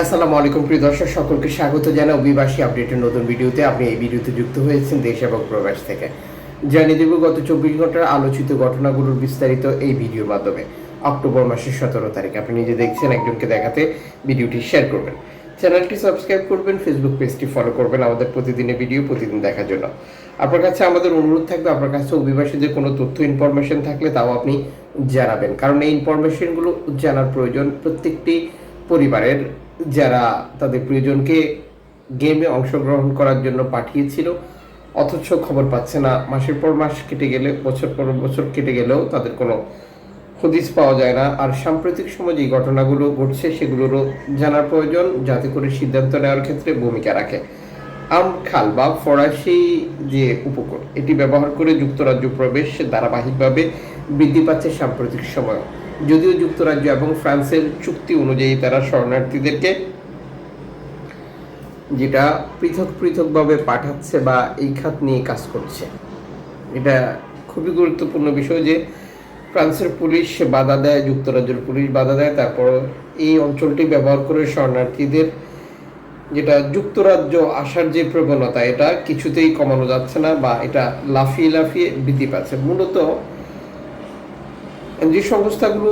আসসালামু আলাইকুম, প্রিয় দর্শক, সকলকে স্বাগত জানাই অভিবাসী আপডেটের নতুন ভিডিওতে। আপনি এই ভিডিওতে যুক্ত হয়েছেন দেশ এবং প্রবাস থেকে। জানিয়ে দেব, গত চব্বিশ ঘণ্টার আলোচিত ঘটনাগুলোর বিস্তারিত এই ভিডিওর মাধ্যমে। অক্টোবর মাসের সতেরো তারিখ। আপনি নিজে দেখছেন, একজনকে দেখাতে ভিডিওটি শেয়ার করবেন। চ্যানেলটি সাবস্ক্রাইব করবেন ফেসবুক পেজটি ফলো করবেন আমাদের প্রতিদিনের ভিডিও, প্রতিদিন দেখার জন্য। আপনার কাছে আমাদের অনুরোধ থাকবে, আপনার কাছে অভিবাসীদের কোনো তথ্য ইনফরমেশন থাকলে তাও আপনি জানাবেন। কারণ এই ইনফরমেশনগুলো জানার প্রয়োজন প্রত্যেকটি পরিবারের যারা তাদের প্রিয়জনকে গেমে অংশগ্রহণ করার জন্য পাঠিয়েছিল, অথচ খবর পাচ্ছে না। মাসের পর মাস কেটে গেলে, বছর পর বছর কেটে গেলেও তাদের কোনো হদিস পাওয়া যায় না। আর সাম্প্রতিক সময় যে ঘটনাগুলো ঘটছে, সেগুলোরও জানার প্রয়োজন। যাতে করে সিদ্ধান্ত নেওয়ার ক্ষেত্রে ভূমিকা রাখে। আম খাল বা ফরাসি যে উপকূল, এটি ব্যবহার করে যুক্তরাজ্য প্রবেশ ধারাবাহিকভাবে বৃদ্ধি পাচ্ছে সাম্প্রতিক সময় যদিও যুক্তরাজ্য এবং ফ্রান্সের চুক্তি অনুযায়ী তারা শরণার্থীদেরকে যেটা পৃথক পৃথকভাবে পাঠাচ্ছে বা এই খাত নিয়ে কাজ করছে। এটা খুবই গুরুত্বপূর্ণ বিষয় যে ফ্রান্সের পুলিশ বাধা দেয়, যুক্তরাজ্যের পুলিশ বাধা দেয়, তারপর এই অঞ্চলটি ব্যবহার করে শরণার্থীদের যেটা যুক্তরাজ্য আসার যে প্রবণতা, এটা কিছুতেই কমানো যাচ্ছে না বা এটা লাফিয়ে লাফিয়ে বৃদ্ধি পাচ্ছে। মূলত যে সংস্থাগুলো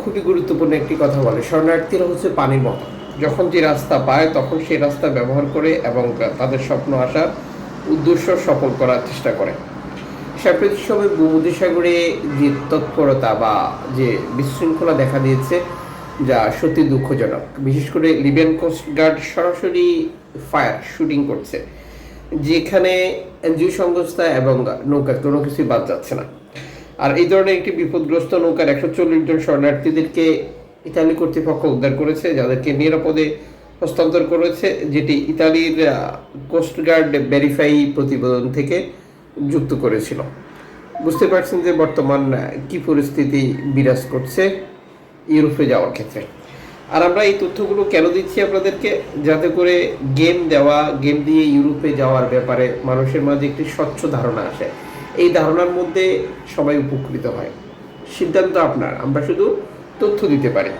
খুবই গুরুত্বপূর্ণ একটি কথা বলে। শরণার্থীরা হচ্ছে পানির মতো। যখন যে রাস্তা পায়, তখন সেই রাস্তা ব্যবহার করে এবং তাদের স্বপ্ন আসার উদ্দেশ্য সফল করার চেষ্টা করে। সাম্প্রতিক সময় ভূমধ্যসাগরে যে তৎপরতা বা যে বিশৃঙ্খলা দেখা দিয়েছে, যা সত্যি দুঃখজনক। বিশেষ করে লিবিয়ান কোস্ট গার্ড সরাসরি ফায়ার শুটিং করছে, যেখানে এনজিও সংস্থা এবং নৌকা, কোনো কিছুই বাদ যাচ্ছে না। আর এই ধরনের একটি বিপদগ্রস্ত নৌকার একশো চল্লিশ জন শরণার্থীদেরকে ইতালি কর্তৃপক্ষ উদ্ধার করেছে, যাদেরকে নিরাপদে হস্তান্তর করেছে, যেটি ইতালির কোস্টগার্ড ভেরিফাই প্রতিবেদন থেকে যুক্ত করেছিল। বুঝতে পারছেন যে বর্তমান কি পরিস্থিতি বিরাজ করছে ইউরোপে যাওয়ার ক্ষেত্রে। আর আমরা এই তথ্যগুলো কেন দিচ্ছি আপনাদেরকে? যাতে করে গেম দেওয়া গেম দিয়ে ইউরোপে যাওয়ার ব্যাপারে মানুষের মাঝে একটি স্বচ্ছ ধারণা আসে। এই ধারণার মধ্যে সবাই উপকৃত হয়। সিদ্ধান্ত আপনার, আমরা শুধু তথ্য দিতে পারি।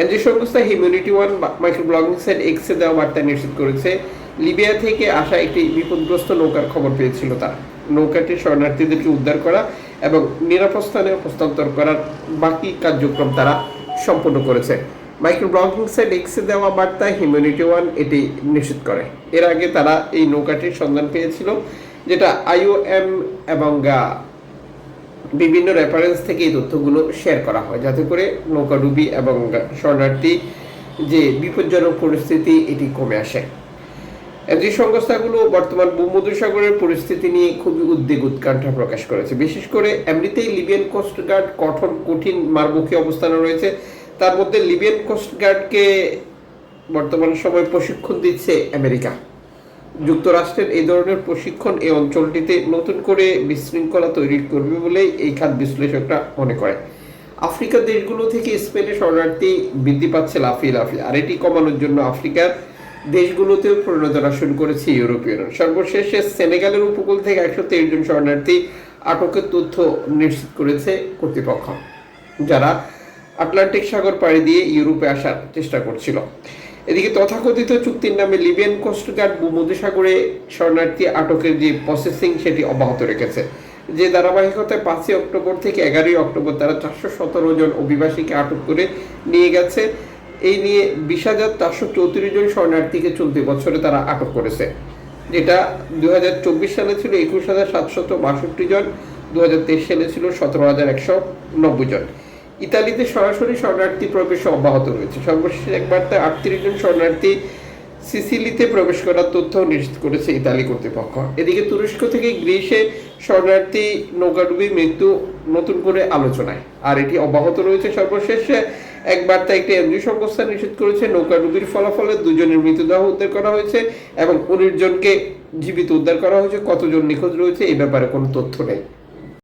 এনজিও সংস্থা Humanity One micro blogging site এক্সে দেওয়া বার্তা নিশ্চিত করেছে, লিবিয়া থেকে আসা একটি বিপদগ্রস্ত নৌকার খবর পেয়েছিল তারা। নৌকাটি শরণার্থীদেরকে উদ্ধার করা এবং নিরাপদ স্থানে হস্তান্তর করার বাকি কার্যক্রম তারা সম্পন্ন করেছে। মাইক্রো ব্লগিং সাইট এক্সে দেওয়া বার্তা হিউম্যানিটি ওয়ান এটি নিশ্চিত করে। এর আগে তারা এই নৌকাটির সন্ধান পেয়েছিল। যেটা আইওএম এবং বিভিন্ন রেফারেন্স থেকে এই তথ্যগুলো শেয়ার করা হয়। যাতে করে নৌকাডুবি এবং শরণার্থী যে বিপজ্জনক পরিস্থিতি, এটি কমে আসে। যে সংস্থাগুলো বর্তমান ভূমধ্যসাগরের পরিস্থিতি নিয়ে খুবই উদ্বেগ উৎকণ্ঠা প্রকাশ করেছে। বিশেষ করে এমনিতেই লিবিয়ান কোস্ট গার্ড কঠোর, কঠিন মারমুখী অবস্থানে রয়েছে। তার মধ্যে লিবিয়ান কোস্ট গার্ডকে বর্তমান সময় প্রশিক্ষণ দিচ্ছে আমেরিকা। যুক্তরাষ্ট্রের এই ধরনের প্রশিক্ষণ এই অঞ্চলটিতে নতুন করে বিশৃঙ্খলা তৈরি করবে বলেই এই খাত বিশ্লেষকরা মনে করে আফ্রিকার দেশগুলো থেকে স্পেনে শরণার্থী বৃদ্ধি পাচ্ছে লাফিয়ে লাফিয়ে। আর এটি কমানোর জন্য আফ্রিকার দেশগুলোতেও প্রণোদনা শুরু করেছে ইউরোপীয় ইউনিয়ন সর্বশেষে সেনেগালের উপকূল থেকে একশো তেইশ জন শরণার্থী আটকের তথ্য নিশ্চিত করেছে কর্তৃপক্ষ, যারা আটলান্টিক সাগর পাড়ি দিয়ে ইউরোপে আসার চেষ্টা করছিল। এদিকে তথাকথিত চুক্তির নামে লিবিয়ান কোস্টগার্ড ভূমধ্যসাগরে শরণার্থী আটকের যে প্রসেসিং সেটি অব্যাহত রেখেছে। যে ধারাবাহিকতায় পাঁচই অক্টোবর থেকে এগারোই অক্টোবর তারা চারশো সতেরো জন অভিবাসীকে আটক করে নিয়ে গেছে। এই নিয়ে বিশ হাজার চারশো চৌত্রিশ জন শরণার্থীকে চলতি বছরে তারা আটক করেছে। যেটা দু হাজার চব্বিশ সালে ছিল একুশ হাজার সাতশত বাষট্টি জন দু হাজার তেইশ সালে ছিল সতেরো হাজার একশো নব্বই জন। ইতালিতে সরাসরি শরণার্থী প্রবেশ অব্যাহত রয়েছে। সর্বশেষ একবার তা আটত্রিশ জন শরণার্থী সিসিলিতে প্রবেশ করার তথ্য নিশ্চিত করেছে ইতালি কর্তৃপক্ষ। এদিকে তুরস্ক থেকে গ্রিসে শরণার্থী নৌকাডুবির মৃত্যু নতুন করে আলোচনায়। আর এটি অব্যাহত রয়েছে সর্বশেষ। এক বার্তা একটি এনজিও সংস্থা নিশ্চিত করেছে নৌকাডুবির ফলাফলে দুজনের মৃতদেহ উদ্ধার করা হয়েছে এবং উনিশ জনকে জীবিত উদ্ধার করা হয়েছে। কতজন নিখোঁজ রয়েছে এই ব্যাপারে কোনো তথ্য নেই।